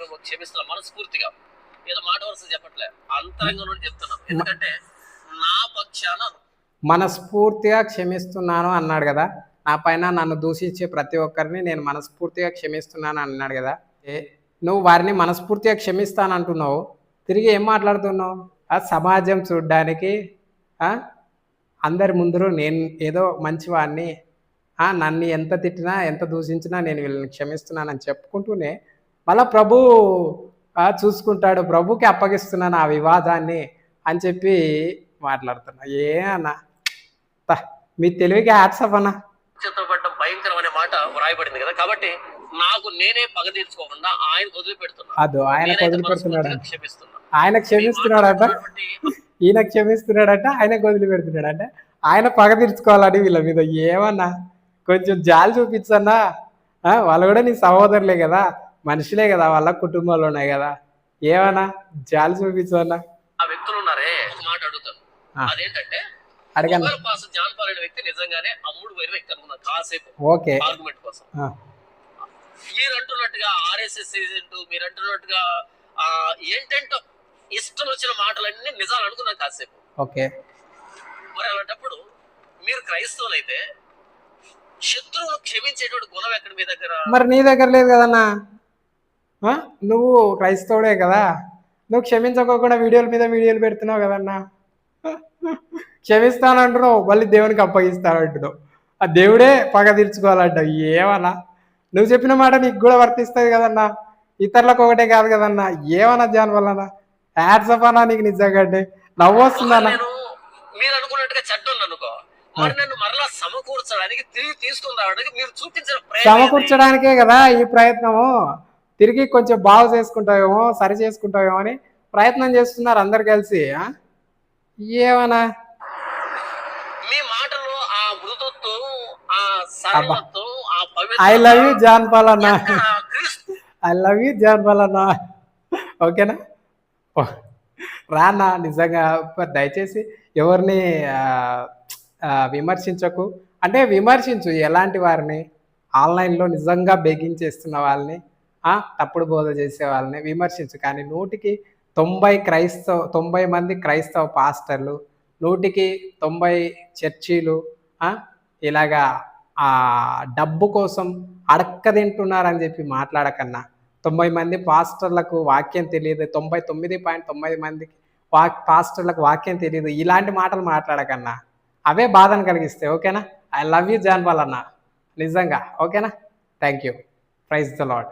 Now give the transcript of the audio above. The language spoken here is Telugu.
మేము క్షమిస్తున్నాం మనస్ఫూర్తిగా. ఏదో మాట వరుస చెప్పట్లే. అంతరంగం నుండి చెప్తున్నాం ఎందుకంటే నా పక్షాన మనస్ఫూర్తిగా క్షమిస్తున్నాను అన్నాడు కదా. నా పైన నన్ను దూషించే ప్రతి ఒక్కరిని నేను మనస్ఫూర్తిగా క్షమిస్తున్నాను అన్నాడు కదా. ఏ నువ్వు వారిని మనస్ఫూర్తిగా క్షమిస్తాను అంటున్నావు తిరిగి ఏం మాట్లాడుతున్నావు? ఆ సమాజం చూడ్డానికి అందరి ముందరు నేను ఏదో మంచివాడిని నన్ను ఎంత తిట్టినా ఎంత దూషించినా నేను వీళ్ళని క్షమిస్తున్నానని చెప్పుకుంటూనే మళ్ళా ప్రభు ఆ, చూసుకుంటాడు. ప్రభుకి అప్పగిస్తున్నాను ఆ వివాదాన్ని అని చెప్పి మాట్లాడుతున్నా. ఏ అన్న. తా, మీ తెలివికి హ్యాట్సప్ అన్న. చిత్రపడడం భయంకరమైన మాట వ్రాయబడింది కదా. కాబట్టి నాకు నేనే పగ తీర్చుకోకుండా ఆయన వదిలిపెడుతున్నా. అదో ఆయన వదిలిపెడుతున్నాడు ఆయన క్షమిస్తున్నాడట. ఈయన క్షమిస్తున్నాడట ఆయన వదిలిపెడుతున్నాడట. ఆయన పగ తీర్చుకోవాలని వీళ్ళ మీద ఏమన్నా కొంచెం జాలి చూపించన్నా. వాళ్ళు కూడా నీ సహోదరులే కదా. మనుషులే కదా వాళ్ళ కుటుంబాలు ఉన్నాయి కదా. ఏమన్నా జాలి చూపించన్నా ఆ వ్యక్తులు ఉన్నారే మాట అడుగుతాను ఆ. అదేంటంటే అడగండి. మొబైల్ పాస్ జాన్ పాల్ అనే వ్యక్తి నిజంగానే అమ్ముడు పోయిన వ్యక్తి అనుకున్నాను కాసేపు. ఓకే. ఆర్గ్యుమెంట్ కోసం. మీరు అంటున్నట్టుగా ఆర్ఎస్ఎస్ ఏజెంట్ మీరు అంటున్నట్టుగా ఏంటంటో ఇష్టం వచ్చిన మాటలన్నీ నిజాలు అనుకున్నాను కాసేపు. ఓకే. మరి అలాంటప్పుడు మీరు క్రైస్తవులైతే శత్రువును క్షమించేటువంటి గుణం ఎక్కడ మీ దగ్గర? మరి నీ దగ్గర లేదు కదన్నా? నువ్వు క్రైస్తవుడే కదా. నువ్వు క్షమించకోకుండా వీడియోల మీద వీడియోలు పెడుతున్నావు కదన్నా. క్షమిస్తానంటున్నావు మళ్ళీ దేవునికి అప్పగిస్తాను అంటున్నావు ఆ దేవుడే పగ తీర్చుకోవాలంటావు ఏమన్నా? నువ్వు చెప్పిన మాట నీకు కూడా వర్తిస్తుంది కదన్నా. ఇతరులకు ఒకటే కాదు కదన్నా. ఏమన్నా జాన్ వల్లనా? హ్యాట్సప్ అన్నా నీకు నిజంగా అంటే. నవ్వు వస్తుందన్నా నేను మీరు అనుకున్నట్టుగా చెడ్డోళ్ళు అనుకో. మరి నన్ను మరలా సమకూర్చడానికి తిరిగి తీసుకుని రావడానికి మీరు చూపించిన? సమకూర్చడానికే కదా ఈ ప్రయత్నము. తిరిగి కొంచెం బాగు చేసుకుంటావేమో సరి చేసుకుంటావేమో అని ప్రయత్నం చేస్తున్నారు అందరు కలిసి? ఏమన్నా? మీ మాటలో ఆ మృదుత్వం ఆ సరళత్వం ఆ I love you John Paul అన్న I love you John Paul అన్న ఓకేనా? రానా నిజంగా దయచేసి ఎవరిని విమర్శించకు. అంటే విమర్శించు ఎలాంటి వారిని? ఆన్లైన్లో నిజంగా బెగించేస్తున్న వాళ్ళని. తప్పుడు బోధ చేసే వాళ్ళని విమర్శించు. కానీ నూటికి తొంభై క్రైస్తవ తొంభై మంది క్రైస్తవ పాస్టర్లు నూటికి తొంభై చర్చీలు ఇలాగా ఆ డబ్బు కోసం అడక్క తింటున్నారని చెప్పి మాట్లాడకన్నా తొంభై మంది పాస్టర్లకు వాక్యం తెలియదు తొంభై తొమ్మిది పాయింట్ తొమ్మిది మందికి వా పాస్టర్లకు వాక్యం తెలియదు ఇలాంటి మాటలు మాట్లాడకన్నా అవే బాధను కలిగిస్తాయి ఓకేనా? ఐ లవ్ యూ జాన్వాల్ అన్న నిజంగా ఓకేనా? Thank you praise the Lord